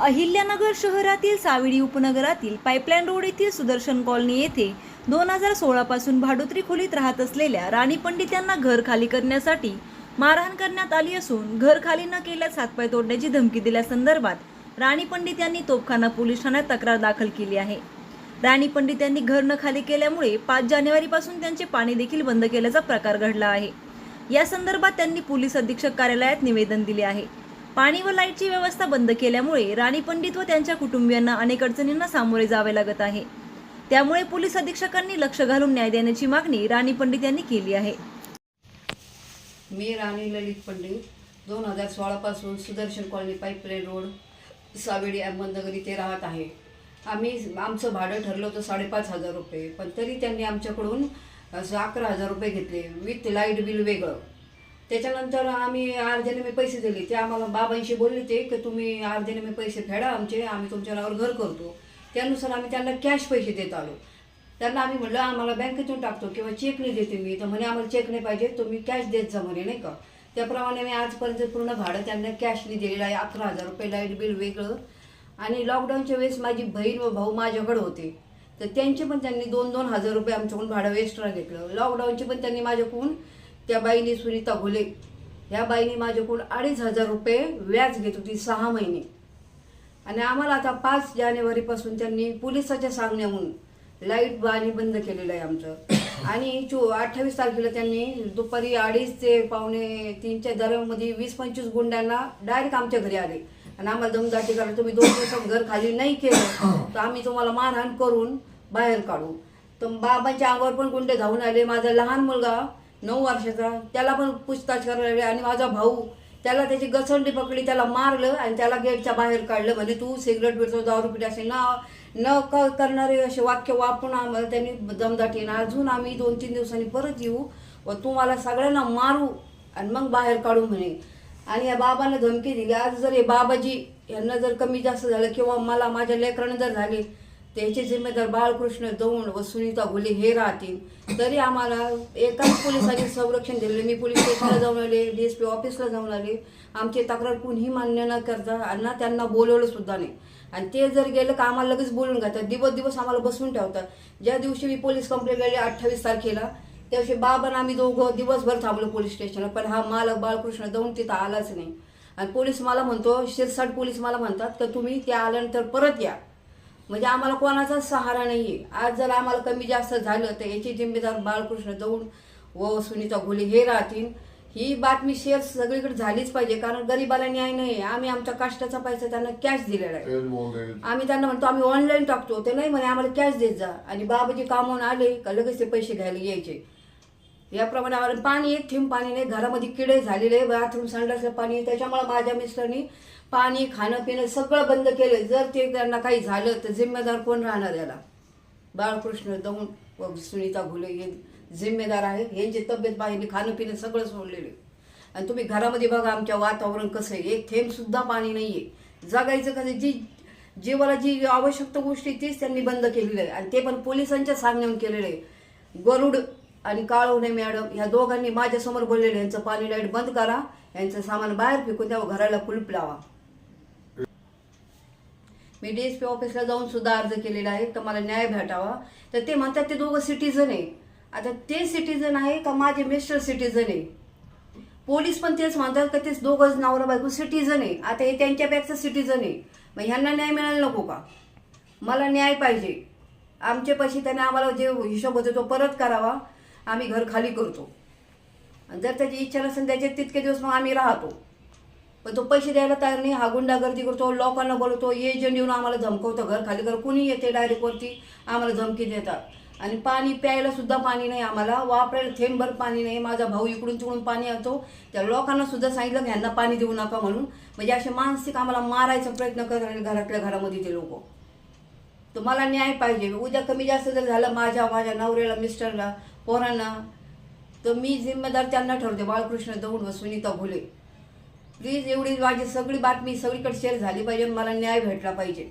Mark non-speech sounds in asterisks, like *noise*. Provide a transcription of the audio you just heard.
अहिल्यानगर शहरातील साविडी उपनगरातील pipeline road येथील सुदर्शन कॉलनी येथे दोन हजार सोळापासून भाडोत्री खोलीत राहत असलेल्या राणी पंडित यांना घर खाली करण्यासाठी मारहाण करण्यात आली असून घर खाली न केल्यास हातपाय तोडण्याची धमकी दिल्यासंदर्भात राणी पंडित यांनी तोपखाना पोलीस ठाण्यात तक्रार दाखल केली आहे. राणी पंडित यांनी घर न खाली केल्यामुळे पाच जानेवारीपासून त्यांचे पाणी देखील बंद केल्याचा प्रकार घडला आहे. या संदर्भात त्यांनी पोलीस अधीक्षक कार्यालयात निवेदन दिले आहे. पाणी व लाईटची व्यवस्था बंद केल्यामुळे राणी पंडित व त्यांच्या कुटुंबियांना अनेक अडचणींना सामोरे जावे लागत आहे. त्यामुळे पोलीस अधीक्षकांनी लक्ष घालून न्याय देण्याची मागणी राणी पंडित यांनी केली आहे. मी राणी ललित पंडित दोन हजार सोळापासून Sudarshan colony pipeline road Savedi Ahmednagar इथे राहत आहे. आम्ही आमचं भाडं ठरलं होतं साडेपाच हजार रुपये पण तरी त्यांनी आमच्याकडून असं अकरा हजार रुपये घेतले. विथ लाइट बिल वेगळं. त्याच्यानंतर आम्ही अर्ध्याने मी पैसे दिले. ते आम्हाला बाबांशी बोलले ते की तुम्ही अर्ध्याने मी पैसे फेडा आमचे आम्ही तुमच्या नावावर घर करतो. त्यानुसार आम्ही त्यांना कॅश पैसे देत आलो. त्यांना आम्ही म्हटलं आम्हाला बँकेतून टाकतो किंवा चेकने देते मी. तर म्हणे आम्हाला चेक नाही पाहिजे तुम्ही कॅश देत जा म्हणे नाही का? त्याप्रमाणे मी आजपर्यंत पूर्ण भाडं त्यांना कॅशने दिलेलं आहे. अकरा हजार रुपये लाइट बिल वेगळं. आणि लॉकडाऊनच्या वेळेस माझी बहीण व भाऊ माझ्याकडे होते. तर त्यांचे पण त्यांनी दोन दोन हजार रुपये आमच्याकडून भाडं एक्स्ट्रा घेतलं. लॉकडाऊनचे पण त्यांनी माझ्याकडून त्या बाईने सुनीता घोले ह्या बाईने माझ्याकडून अडीच हजार रुपये व्याज घेत होती सहा महिने. आणि आम्हाला आता पाच जानेवारीपासून त्यांनी पोलिसाच्या सांगण्याहून लाइट पाणी बंद केलेलं आहे आमचं. *coughs* आणि चो अठ्ठावीस तारखेला त्यांनी दुपारी अडीच ते पावणे तीनच्या दरम्यामध्ये वीस पंचवीस गुंड्यांना डायरेक्ट आमच्या घरी आले. आणि आम्हाला दमदाटी करायला तुम्ही दोन दिवसात घर खाली नाही केलं *coughs* तर आम्ही तुम्हाला मारहाण करून बाहेर काढू. तर बाबांच्या अंगावर पण गुंडे धावून आले. माझा लहान मुलगा नऊ वर्षाचा त्याला पण पूछताछ करायला आणि माझा भाऊ त्याला त्याची गसंडी पकडी त्याला मारलं आणि त्याला गेटच्या बाहेर काढलं. म्हणजे तू सिगरेट पिडतो दारू पिठी असे ना न क करणारे असे वाक्य वापरून आम्हाला त्यांनी दमदाट येणार अजून आम्ही दोन तीन दिवसांनी परत येऊ व तुम्हाला सगळ्यांना मारू आणि मग बाहेर काढू म्हणे. आणि या बाबांना धमकी दिली. आज जर हे बाबाजी यांना जर कमी जास्त झालं किंवा मला माझ्या लेकरांना जर झाले त्याचे जिम्मेदार बाळकृष्ण दौंड व सुनीता घुले हे राहतील तरी आम्हाला एकाच पोलिसांनी संरक्षण दिलेलं मी पोलीस स्टेशनला जाऊन आले डी एस पी ऑफिसला जाऊन आले. आमची तक्रार कुणीही मान्य न करता आणि त्यांना बोलवलं सुद्धा नाही. आणि ते जर गेलं का आम्हाला लगेच बोलून घेतात दिवस दिवस आम्हाला बसवून ठेवतात. ज्या दिवशी मी पोलीस कंप्लेंट केली अठ्ठावीस तारखेला त्या दिवशी बाबांना आम्ही दोघं दिवसभर थांबलो पोलीस स्टेशनला पण हा मालक बाळकृष्ण दौंड तिथं आलाच नाही. आणि पोलीस मला म्हणतो शिरसाट पोलीस मला म्हणतात का तुम्ही त्या आल्यानंतर परत या. म्हणजे आम्हाला कोणाचा सहारा नाहीये. आज जर आम्हाला कमी जास्त झालं तर याची जिम्मेदार बाळकृष्ण दौंड व सुनीता घोले हे राहतील. ही बातमी शेअर सगळीकडे झालीच पाहिजे कारण गरीबाला न्याय नाही आम्ही आमच्या कष्टाचा पैसा त्यांना कॅश दिलेला आहे. आम्ही त्यांना म्हणतो आम्ही ऑनलाईन टाकतो. ते नाही म्हणे आम्हाला कॅश देत जा. आणि बाबाजी कामावून आले का लगेच ते पैसे घ्यायला यायचे. याप्रमाणे आम्हाला पाणी एक थेंब पाणी नाही घरामध्ये किडे झालेले बाथरूम संडासलं पाणी आहे. त्याच्यामुळे माझ्या मिस्टरनी पाणी खाणं पिणं सगळं बंद केलं. जर ते त्यांना काही झालं तर जिम्मेदार कोण राहणार याला? बाळकृष्ण दौंड व सुनीता घुले हे जिम्मेदार आहे यांची तब्येत बाहेरने खाणं पिणं सगळं सोडलेले आहे. आणि तुम्ही घरामध्ये बघा आमच्या वातावरण कसं आहे. एक थेंबसुद्धा पाणी नाही आहे जगायचं कसं जी जीवाला जी आवश्यक गोष्टी तीच त्यांनी बंद केलेली आहे. आणि ते पण पोलिसांच्या सांगण्यावर केलेलं आहे. गरुड आणि काळवणे मॅडम ह्या दोघांनी माझ्यासमोर बोललेले यांचं पाणी लाइट बंद करा. यांचं सामान बाहेर फेकून तेव्हा घराला कुलूप लावा. मी डीएसपी ऑफिसला जाऊन सुद्धा अर्ज केलेला आहे. तर मला न्याय भेटावा. तर ते म्हणतात ते दोघं सिटीजन आहे. आता ते सिटीजन आहे का माझे मिस्टर सिटीजन आहे? पोलीस पण तेच म्हणतात का तेच दोघंच नवरा बायको सिटीजन आहे. आता हे त्यांच्यापेक्षा सिटीजन आहे. मग ह्यांना न्याय मिळायला नको का? मला न्याय पाहिजे. आमचे पैसे त्याने आम्हाला जे हिशोब होते तो परत करावा. आम्ही घर खाली करतो. आणि जर त्याची इच्छा नसेल त्याचे तितके दिवस मग आम्ही राहतो. पण तो पैसे द्यायला तयार नाही हा गुंडागर्दी करतो लोकांना बोलवतो एजंट येऊन आम्हाला धमकवतो घर खाली घर कुणी येते डायरेक्टवरती आम्हाला धमकी देतात. आणि पाणी प्यायला सुद्धा पाणी नाही आम्हाला वापरायला थेंबभर पाणी नाही माझा भाऊ इकडून तिकडून पाणी आणतो. त्या लोकांना सुद्धा सांगितलं ह्यांना पाणी देऊ नका म्हणून. म्हणजे असे मानसिक आम्हाला मारायचा प्रयत्न करत राहिले घरातल्या घरामध्ये ते लोक. तुम्हाला मला न्याय पाहिजे. उद्या कमी जास्त जर झालं माझ्या माझ्या नवऱ्याला मिस्टरला पोरांना तर मी जिम्मेदार त्यांना ठरवते. बाळकृष्ण दौंड व सुनीता घुले प्लीज एवढी माझी सगळी बातमी सगळीकडे शेअर झाली पाहिजे. मला न्याय भेटला पाहिजे.